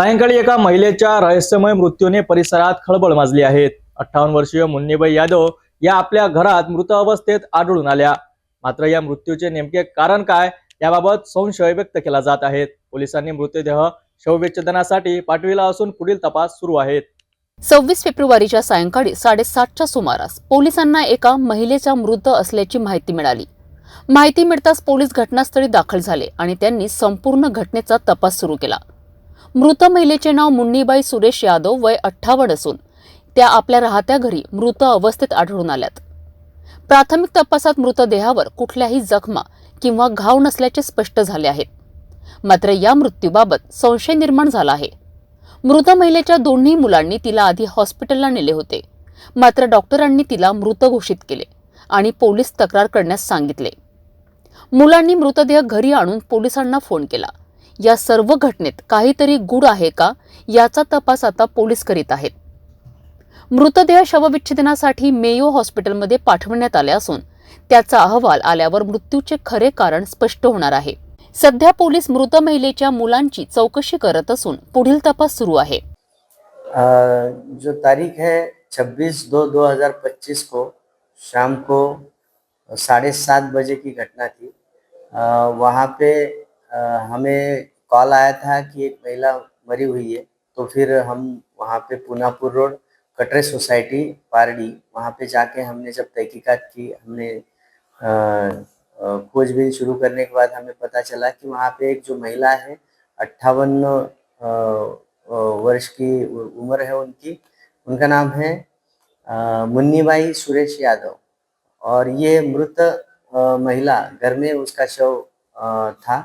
सायंकाळी एका महिलेच्या रहस्यमय मृत्यूने परिसरात खळबळ माजली आहे. अठ्ठावन्न वर्षीय मुन्नीबाई यादव या आपल्या घरात मृत अवस्थेत आढळून आल्या. मात्र या मृत्यूचे नेमके कारण काय याबाबत संशय व्यक्त केला जात आहे. पोलिसांनी मृतदेह शवविच्छेदनासाठी पाठविला असून पुढील तपास सुरू आहेत. सव्वीस फेब्रुवारीच्या सायंकाळी साडेसातच्या सुमारास पोलिसांना एका महिलेचा मृत असल्याची माहिती मिळाली. माहिती मिळताच पोलीस घटनास्थळी दाखल झाले आणि त्यांनी संपूर्ण घटनेचा तपास सुरू केला. मृत महिलेचे नाव मुन्नीबाई सुरेश यादव वय अठ्ठावन्न असून त्या आपल्या राहत्या घरी मृत अवस्थेत आढळून आल्यात. प्राथमिक तपासात मृतदेहावर कुठल्याही जखमा किंवा घाव नसल्याचे स्पष्ट झाले आहेत मात्र या मृत्यूबाबत संशय निर्माण झाला आहे. मृत महिलेच्या दोन्ही मुलांनी तिला आधी हॉस्पिटलला नेले होते. मात्र डॉक्टरांनी तिला मृत घोषित केले आणि पोलीस तक्रार करण्यास सांगितले. मुलांनी मृतदेह घरी आणून पोलिसांना फोन केला. या सर्व घटनेत काहीतरी गुड आहे का? याचा तपास आता पोलीस करीत आहेत. मृतदेह शवविच्छेदनासाठी मेयो हॉस्पिटलमध्ये पाठवण्यात आले असून त्याचा अहवाल आल्यावर मृत्यूचे खरे कारण स्पष्ट होणार आहे. सध्या पोलीस मृत महिलेच्या मुलांची चौकशी करत असून पुढील तपास सुरू आहे. जो तारीख है 26 दो 2025 को शाम को साढ़े सात बजे की घटना थी। अ, वहाँ पे हमें कॉल आया था कि एक महिला मरी हुई है तो फिर हम वहाँ पे पूनापुर रोड, कटरे सोसाइटी, पारडी, वहाँ पे जाके हमने जब तहकीकात की, हमने खोजबीन शुरू करने के बाद हमें पता चला कि वहाँ पे एक जो महिला है, अट्ठावन वर्ष की उम्र है उनकी, उनका नाम है मुन्नीबाई सुरेश यादव। और ये मृत महिला, घर में उसका शव था।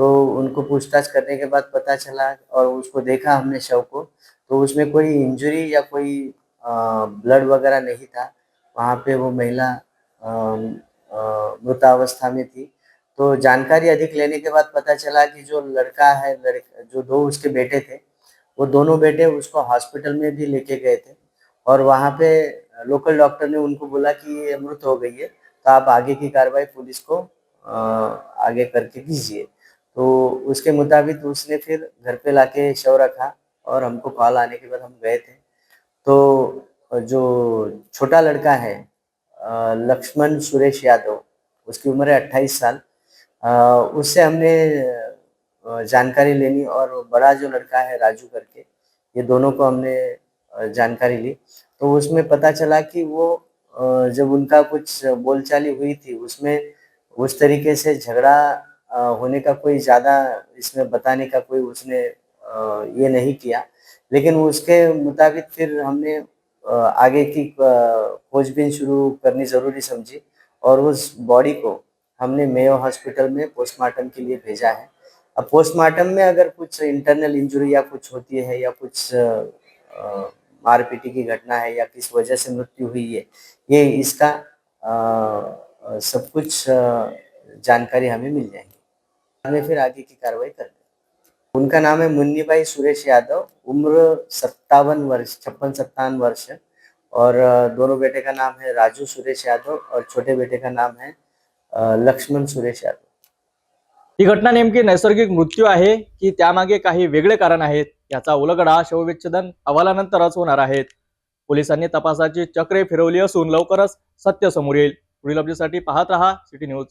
तो उनको पूछताछ करने के बाद पता चला और उसको देखा हमने शव को तो उसमें कोई इंजरी या कोई ब्लड वगैरह नहीं था। वहाँ पे वो महिला मृतावस्था में थी। तो जानकारी अधिक लेने के बाद पता चला कि जो लड़का है, लड़का, जो दो उसके बेटे थे, वो दोनों बेटे उसको हॉस्पिटल में भी लेके गए थे और वहाँ पे लोकल डॉक्टर ने उनको बोला कि ये मृत हो गई है तो आप आगे की कार्रवाई पुलिस को आगे करके कीजिए। तो उसके मुताबिक उसने फिर घर पे लाके शव रखा और हमको कॉल आने के बाद हम गए थे। तो जो छोटा लड़का है लक्ष्मण सुरेश यादव, उसकी उम्र है अट्ठाईस साल उससे हमने जानकारी लेनी और बड़ा जो लड़का है राजू करके, ये दोनों को हमने जानकारी ली। तो उसमें पता चला कि वो जब उनका कुछ बोलचाली हुई थी, उसमें उस तरीके से झगड़ा होने का कोई ज़्यादा इसमें बताने का कोई उसने ये नहीं किया। लेकिन उसके मुताबिक फिर हमने आगे की खोजबीन शुरू करनी ज़रूरी समझी और उस बॉडी को हमने मेयो हॉस्पिटल में पोस्टमार्टम के लिए भेजा है। अब पोस्टमार्टम में अगर कुछ इंटरनल इंजरी या कुछ होती है या कुछ मारपीटी की घटना है या किस वजह से मृत्यु हुई है ये इसका अ, सब कुछ जानकारी हमें मिल जाएगी। हमें फिर आगे की कार्रवाई कर दें उनका नाम है मुन्नी भाई सुरेश यादव। उम्र सत्तावन वर्ष छप्पन सत्तावन वर्ष और दोनों बेटे का नाम है राजू सुरेश यादव और छोटे बेटे का नाम है लक्ष्मण सुरेश यादव। ही घटना नेमकी नैसर्गिक मृत्यू आहे की त्यामागे काही वेगळे कारण आहेत याचा उलगडा शवविच्छेदन अहवालानंतरच होणार आहेत. पोलिसांनी तपासाची चक्रे फिरवली असून लवकरच सत्य समोर येईल. पुढील अपडेटसाठी पाहत रहा सिटी न्यूज.